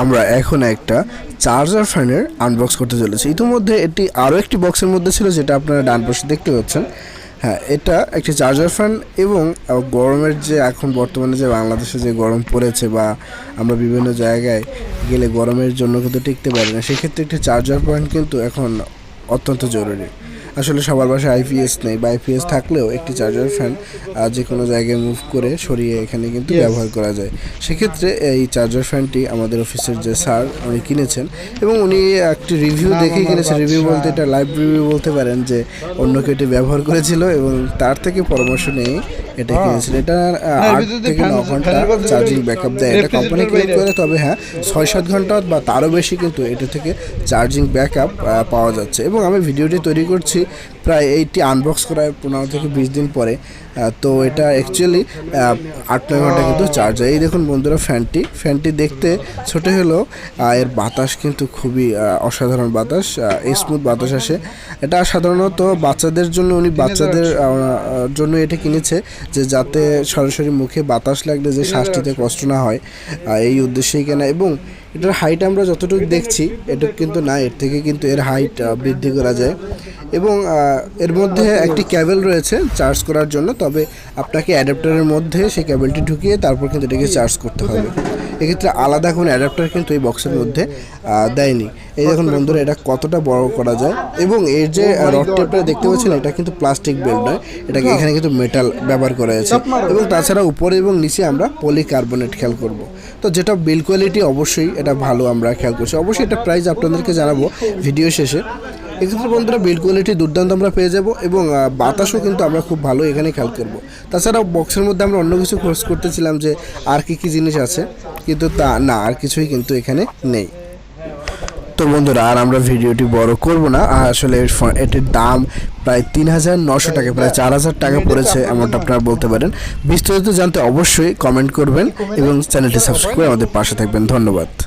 আমরা এখন একটা চার্জার ফ্যানের আনবক্স করতে চলেছি। ইতিমধ্যে এটি আরও একটি বক্সের মধ্যে ছিল যেটা আপনারা ডান পাশে দেখতে পাচ্ছেন। হ্যাঁ এটা একটি চার্জার ফ্যান এবং গরমের যে এখন বর্তমানে যে বাংলাদেশে যে গরম পড়েছে বা আমরা বিভিন্ন জায়গায় গেলে গরমের জন্য কিন্তু টিকতে পারি না, সেক্ষেত্রে একটি চার্জার পয়েন্ট কিন্তু এখন অত্যন্ত জরুরি। আসলে সবার বাসায় আইপিএস নেই বা আইপিএস থাকলেও একটি চার্জার ফ্যান যে কোনো জায়গায় মুভ করে সরিয়ে এখানে কিন্তু ব্যবহার করা যায়। সেক্ষেত্রে এই চার্জার ফ্যানটি আমাদের অফিসের যে স্যার উনি কিনেছেন এবং উনি একটি রিভিউ দেখেই কিনেছেন রিভিউ বলতে এটা লাইভ রিভিউ বলতে পারেন যে অন্য কেউ এটি ব্যবহার করেছিল এবং তার থেকে পরামর্শ নিয়ে এটা কিনেছেন এটা আহ, আট থেকে ন ঘণ্টা চার্জিং ব্যাকআপ দেয়। এটা কোম্পানি ক্লেম করে তবে হ্যাঁ ছয় সাত ঘণ্টা বা তারও বেশি কিন্তু এটা থেকে চার্জিং ব্যাকআপ পাওয়া যাচ্ছে। এবং আমি ভিডিওটি তৈরি করছি প্রায় এইটি আনবক্স করার পনেরো থেকে বিশ দিন পরে। তো এটা অ্যাকচুয়ালি আট নয় ঘণ্টা কিন্তু চার্জ হয়। এই দেখুন বন্ধুরা ফ্যানটি। ফ্যানটি দেখতে ছোট হলেও এর বাতাস কিন্তু খুবই অসাধারণ বাতাস স্মুথ বাতাস আসে। এটা সাধারণত বাচ্চাদের জন্য উনি বাচ্চাদের জন্য এটা কিনেছে। যে যাতে সরাসরি মুখে বাতাস লাগলে যে শ্বাসটিতে কষ্ট না হয় এই উদ্দেশ্যেই কেনা। এবং এটার হাইট আমরা যতটুকু দেখছি এটা কিন্তু না এর থেকে কিন্তু এর হাইট বৃদ্ধি করা যায়। এবং এর মধ্যে একটি ক্যাবেল রয়েছে চার্জ করার জন্য তবে আপনাকে অ্যাডাপ্টারের মধ্যে সেই ক্যাবেলটি ঢুকিয়ে তারপর কিন্তু এটাকে চার্জ করতে হবে। এক্ষেত্রে আলাদা কোনো অ্যাডাপ্টার কিন্তু এই বক্সের মধ্যে দেয়নি। এই দেখুন বন্ধুরা এটা কতটা বড় করা যায়? এবং এর যে রডটি আপনারা দেখতে পাচ্ছেন এটা কিন্তু প্লাস্টিক বেল্ট নয় এটাকে এখানে কিন্তু মেটাল ব্যবহার করা হয়েছে। এবং তাছাড়া উপরে এবং নিচে আমরা পলিকার্বনেট খেয়াল করব। তো যেটা বিল কোয়ালিটি অবশ্যই এটা ভালো আমরা খেয়াল করছি। অবশ্যই এটা প্রাইস আপনাদেরকে জানাব ভিডিও শেষে। এক্ষেত্রে বন্ধুরা বিল কোয়ালিটি দুর্দান্ত আমরা পেয়ে যাব এবং বাতাসও কিন্তু আমরা খুব ভালো এখানে খেয়াল করব। তাছাড়াও বক্সের মধ্যে আমরা অন্য কিছু খোঁজ করতেছিলাম যে, আর কি কি জিনিস আছে, কিন্তু তা না, আর কিছুই কিন্তু এখানে নেই। তো বন্ধুরা, আর আমরা ভিডিওটি বড় করব না। আসলে এটির দাম প্রায় তিন হাজার নশো টাকা, প্রায় চার হাজার টাকা পড়েছে এমনটা আপনারা বলতে পারেন। বিস্তারিত জানতে অবশ্যই কমেন্ট করবেন এবং চ্যানেলটি সাবস্ক্রাইব করে আমাদের পাশে থাকবেন। ধন্যবাদ।